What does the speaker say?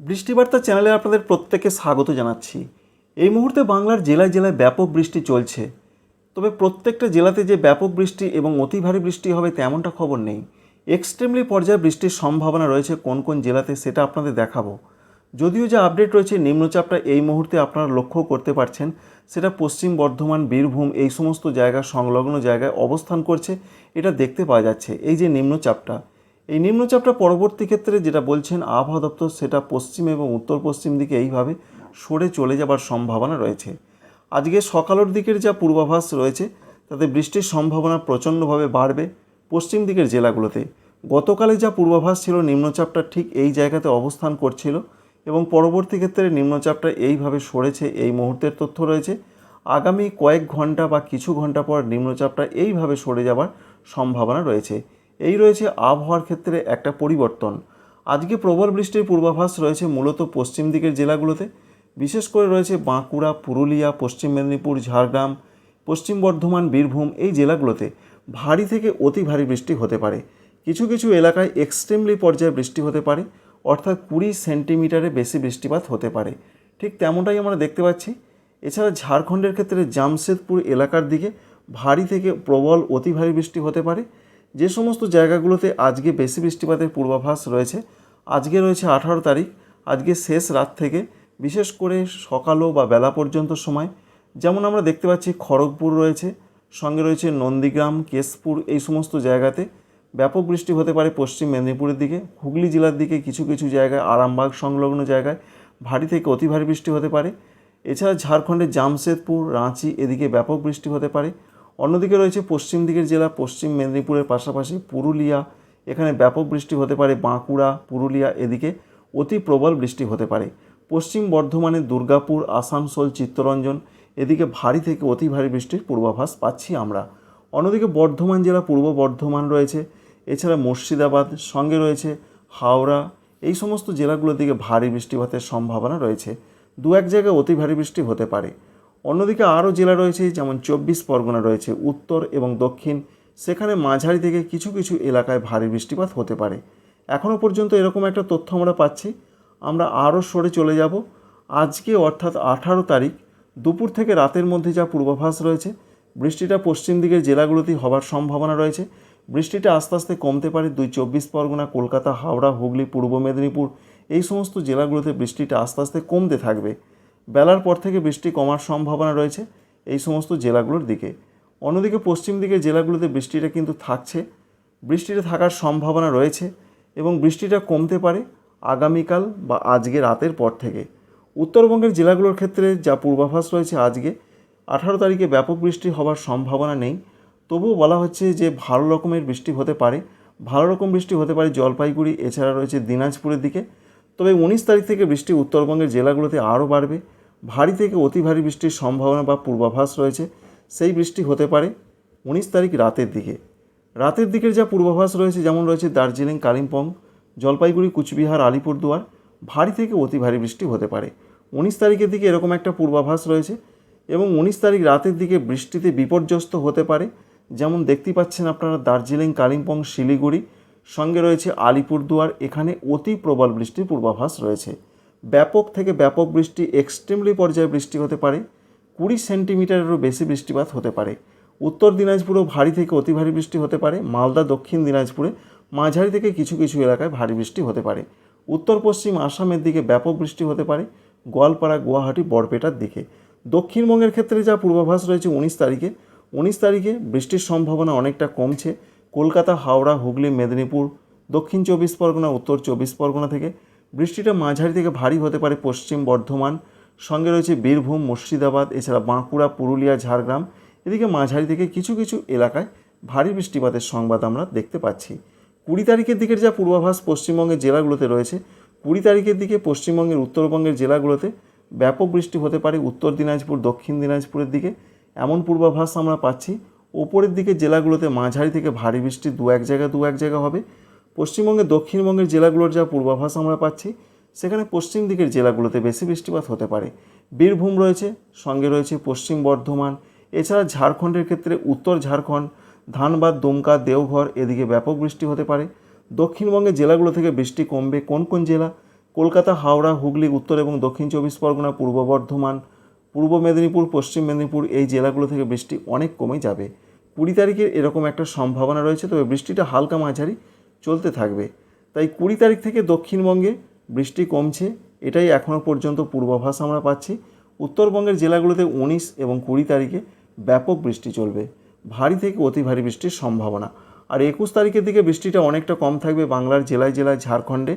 বৃষ্টিবার্তা চ্যানেলে আপনাদের প্রত্যেককে স্বাগত জানাচ্ছি। এই মুহূর্তে বাংলার জেলায় জেলায় ব্যাপক বৃষ্টি চলছে। তবে প্রত্যেকটা জেলাতে যে ব্যাপক বৃষ্টি এবং অতি ভারী বৃষ্টি হবে তেমনটা খবর নেই। এক্সট্রিমলি পর্যায়ে বৃষ্টির সম্ভাবনা রয়েছে কোন কোন জেলাতে সেটা আপনাদের দেখাবো। যদিও যে আপডেট রয়েছে, নিম্নচাপটা এই মুহূর্তে আপনারা লক্ষ্য করতে পারছেন। সেটা পশ্চিম বর্ধমান, বীরভূম এই সমস্ত জায়গা সংলগ্ন জায়গায় অবস্থান করছে। এটা দেখতে পাওয়া যাচ্ছে। এই যে নিম্নচাপটা এই নিম্নচাপটা পরবর্তী ক্ষেত্রে যেটা বলছেন আবহাওয়া দপ্তর, সেটা পশ্চিম এবং উত্তর পশ্চিম দিকে এইভাবে সরে চলে যাবার সম্ভাবনা রয়েছে। আজকে সকালের দিকের যা পূর্বাভাস রয়েছে, তাতে বৃষ্টির সম্ভাবনা প্রচণ্ডভাবে বাড়বে পশ্চিম দিকের জেলাগুলোতে। গতকালে যা পূর্বাভাস ছিল, নিম্নচাপটা ঠিক এই জায়গাতে অবস্থান করছিল এবং পরবর্তী ক্ষেত্রে নিম্নচাপটা এইভাবে সরেছে এই মুহূর্তের তথ্য রয়েছে। আগামী কয়েক ঘণ্টা বা কিছু ঘণ্টা পর নিম্নচাপটা এইভাবে সরে যাবার সম্ভাবনা রয়েছে। এই রয়েছে আবহাওয়ার ক্ষেত্রে একটা পরিবর্তন। আজকে প্রবল বৃষ্টির পূর্বাভাস রয়েছে মূলত পশ্চিম দিকের জেলাগুলোতে। বিশেষ করে রয়েছে বাঁকুড়া, পুরুলিয়া, পশ্চিম মেদিনীপুর, ঝাড়গ্রাম, পশ্চিম বর্ধমান, বীরভূম এই জেলাগুলোতে ভারী থেকে অতি ভারী বৃষ্টি হতে পারে। কিছু কিছু এলাকায় এক্সট্রিমলি পর্যায়ে বৃষ্টি হতে পারে, অর্থাৎ কুড়ি সেন্টিমিটারে বেশি বৃষ্টিপাত হতে পারে। ঠিক তেমনটাই আমরা দেখতে পাচ্ছি। এছাড়া ঝাড়খণ্ডের ক্ষেত্রে জামশেদপুর এলাকার দিকে ভারী থেকে প্রবল অতি ভারী বৃষ্টি হতে পারে। যে সমস্ত জায়গাগুলোতে আজকে বেশি বৃষ্টিপাতের পূর্বাভাস রয়েছে, আজকে রয়েছে আঠারো তারিখ, আজকে শেষ রাত থেকে, বিশেষ করে সকালও বা বেলা পর্যন্ত সময়। যেমন আমরা দেখতে পাচ্ছি খড়গপুর রয়েছে, সঙ্গে রয়েছে নন্দীগ্রাম, কেশপুর, এই সমস্ত জায়গাতে ব্যাপক বৃষ্টি হতে পারে পশ্চিম মেদিনীপুরের দিকে। হুগলি জেলার দিকে কিছু কিছু জায়গায়, আরামবাগ সংলগ্ন জায়গায় ভারী থেকে অতি ভারী বৃষ্টি হতে পারে। এছাড়া ঝাড়খণ্ডের জামশেদপুর, রাঁচি, এদিকে ব্যাপক বৃষ্টি হতে পারে। অন্যদিকে রয়েছে পশ্চিম দিকের জেলা, পশ্চিম মেদিনীপুরের পাশাপাশি পুরুলিয়া। এখানে ব্যাপক বৃষ্টি হতে পারে। বাঁকুড়া, পুরুলিয়া এদিকে অতি প্রবল বৃষ্টি হতে পারে। পশ্চিম বর্ধমানে দুর্গাপুর, আসানসোল, চিত্তরঞ্জন এদিকে ভারী থেকে অতি ভারী বৃষ্টির পূর্বাভাস পাচ্ছি আমরা। অন্যদিকে বর্ধমান জেলা, পূর্ব বর্ধমান রয়েছে। এছাড়া মুর্শিদাবাদ, সঙ্গে রয়েছে হাওড়া। এই সমস্ত জেলাগুলোর দিকে ভারী বৃষ্টিপাতের সম্ভাবনা রয়েছে। দু এক জায়গায় অতি ভারী বৃষ্টি হতে পারে। অন্যদিকে আরও জেলা রয়েছে, যেমন চব্বিশ পরগনা রয়েছে, উত্তর এবং দক্ষিণ। সেখানে মাঝারি থেকে কিছু কিছু এলাকায় ভারী বৃষ্টিপাত হতে পারে। এখনও পর্যন্ত এরকম একটা তথ্য আমরা পাচ্ছি। আমরা আরও সরে চলে যাব। আজকে অর্থাৎ আঠারো তারিখ, দুপুর থেকে রাতের মধ্যে যা পূর্বাভাস রয়েছে, বৃষ্টিটা পশ্চিম দিকের জেলাগুলোতেই হবার সম্ভাবনা রয়েছে। বৃষ্টিটা আস্তে আস্তে কমতে পারে দুই চব্বিশ পরগনা, কলকাতা, হাওড়া, হুগলি, পূর্ব মেদিনীপুর। এই সমস্ত জেলাগুলোতে বৃষ্টিটা আস্তে আস্তে কমতে থাকবে। বেলার পর থেকে বৃষ্টি কমার সম্ভাবনা রয়েছে এই সমস্ত জেলাগুলোর দিকে। অন্যদিকে পশ্চিম দিকের জেলাগুলোতে বৃষ্টিটা কিন্তু থাকছে। বৃষ্টিটা থাকার সম্ভাবনা রয়েছে এবং বৃষ্টিটা কমতে পারে আগামীকাল বা আজকে রাতের পর থেকে। উত্তরবঙ্গের জেলাগুলোর ক্ষেত্রে যা পূর্বাভাস রয়েছে আজকে, আঠারো তারিখে ব্যাপক বৃষ্টি হবার সম্ভাবনা নেই। তবুও বলা হচ্ছে যে ভালো রকমের বৃষ্টি হতে পারে। ভালো রকম বৃষ্টি হতে পারে জলপাইগুড়ি, এছাড়া রয়েছে দিনাজপুরের দিকে। তবে উনিশ তারিখ থেকে বৃষ্টি উত্তরবঙ্গের জেলাগুলোতে আরও বাড়বে। ভারী থেকে অতি ভারী বৃষ্টির সম্ভাবনা বা পূর্বাভাস রয়েছে। সেই বৃষ্টি হতে পারে উনিশ তারিখ রাতের দিকে। রাতের দিকের যা পূর্বাভাস রয়েছে যেমন রয়েছে দার্জিলিং, কালিম্পং, জলপাইগুড়ি, কুচবিহার, আলিপুরদুয়ার, ভারী থেকে অতি ভারী বৃষ্টি হতে পারে। উনিশ তারিখের দিকে এরকম একটা পূর্বাভাস রয়েছে এবং উনিশ তারিখ রাতের দিকে বৃষ্টিতে বিপর্যস্ত হতে পারে। যেমন দেখতে পাচ্ছেন আপনারা দার্জিলিং, কালিম্পং, শিলিগুড়ি সঙ্গে রয়েছে আলিপুরদুয়ার, এখানে অতি প্রবল বৃষ্টির পূর্বাভাস রয়েছে। ব্যাপক থেকে ব্যাপক বৃষ্টি এক্সট্রিমলি পর্যায়ে বৃষ্টি হতে পারে। কুড়ি সেন্টিমিটারেরও বেশি বৃষ্টিপাত হতে পারে। উত্তর দিনাজপুরেও ভারী থেকে অতি ভারী বৃষ্টি হতে পারে। মালদা, দক্ষিণ দিনাজপুরে মাঝারি থেকে কিছু কিছু এলাকায় ভারী বৃষ্টি হতে পারে। উত্তর পশ্চিম আসামের দিকে ব্যাপক বৃষ্টি হতে পারে। গোয়ালপাড়া, গুয়াহাটি, বরপেটার দিকে। দক্ষিণবঙ্গের ক্ষেত্রে যা পূর্বাভাস রয়েছে উনিশ তারিখে উনিশ তারিখে বৃষ্টির সম্ভাবনা অনেকটা কমছে। কলকাতা, হাওড়া, হুগলি, মেদিনীপুর, দক্ষিণ চব্বিশ পরগনা, উত্তর চব্বিশ পরগনা থেকে। বৃষ্টিটা মাঝারি থেকে ভারী হতে পারে পশ্চিম বর্ধমান। সঙ্গে রয়েছে বীরভূম, মুর্শিদাবাদ, এছাড়া বাঁকুড়া, পুরুলিয়া, ঝাড়গ্রাম। এদিকে মাঝারি থেকে কিছু কিছু এলাকায় ভারী বৃষ্টিপাতের সংবাদ আমরা দেখতে পাচ্ছি। কুড়ি তারিখের দিকের যা পূর্বাভাস পশ্চিমবঙ্গের জেলাগুলোতে রয়েছে, কুড়ি তারিখের দিকে পশ্চিমবঙ্গের উত্তরবঙ্গের জেলাগুলোতে ব্যাপক বৃষ্টি হতে পারে উত্তর দিনাজপুর, দক্ষিণ দিনাজপুরের দিকে। এমন পূর্বাভাস আমরা পাচ্ছি ওপরের দিকে জেলাগুলোতে মাঝারি থেকে ভারী বৃষ্টি দু এক জায়গা, দু এক জায়গা হবে। পশ্চিমবঙ্গের, দক্ষিণবঙ্গের জেলাগুলোর যা পূর্বাভাস আমরা পাচ্ছি, সেখানে পশ্চিম দিকের জেলাগুলোতে বেশি বৃষ্টিপাত হতে পারে। বীরভূম রয়েছে, সঙ্গে রয়েছে পশ্চিম বর্ধমান, এছাড়া ঝাড়খণ্ডের ক্ষেত্রে উত্তর ঝাড়খণ্ড, ধানবাদ, দুমকা, দেওঘর, এদিকে ব্যাপক বৃষ্টি হতে পারে। দক্ষিণবঙ্গের জেলাগুলো থেকে বৃষ্টি কমবে কোন কোন জেলা? কলকাতা, হাওড়া, হুগলি, উত্তর এবং দক্ষিণ চব্বিশ পরগনা, পূর্ব বর্ধমান পূর্ব মেদিনীপুর, পশ্চিম মেদিনীপুর এই জেলাগুলো থেকে বৃষ্টি অনেক কমে যাবে। কুড়ি তারিখের এরকম একটা সম্ভাবনা রয়েছে, তবে বৃষ্টিটা হালকা মাঝারি চলতে থাকবে। তাই কুড়ি তারিখ থেকে দক্ষিণবঙ্গে বৃষ্টি কমছে, এটাই এখনও পর্যন্ত পূর্বাভাস আমরা পাচ্ছি। উত্তরবঙ্গের জেলাগুলোতে উনিশ এবং কুড়ি তারিখে ব্যাপক বৃষ্টি চলবে। ভারী থেকে অতি ভারী বৃষ্টির সম্ভাবনা। আর একুশ তারিখের দিকে বৃষ্টিটা অনেকটা কম থাকবে বাংলার জেলায় জেলায় ঝাড়খণ্ডে।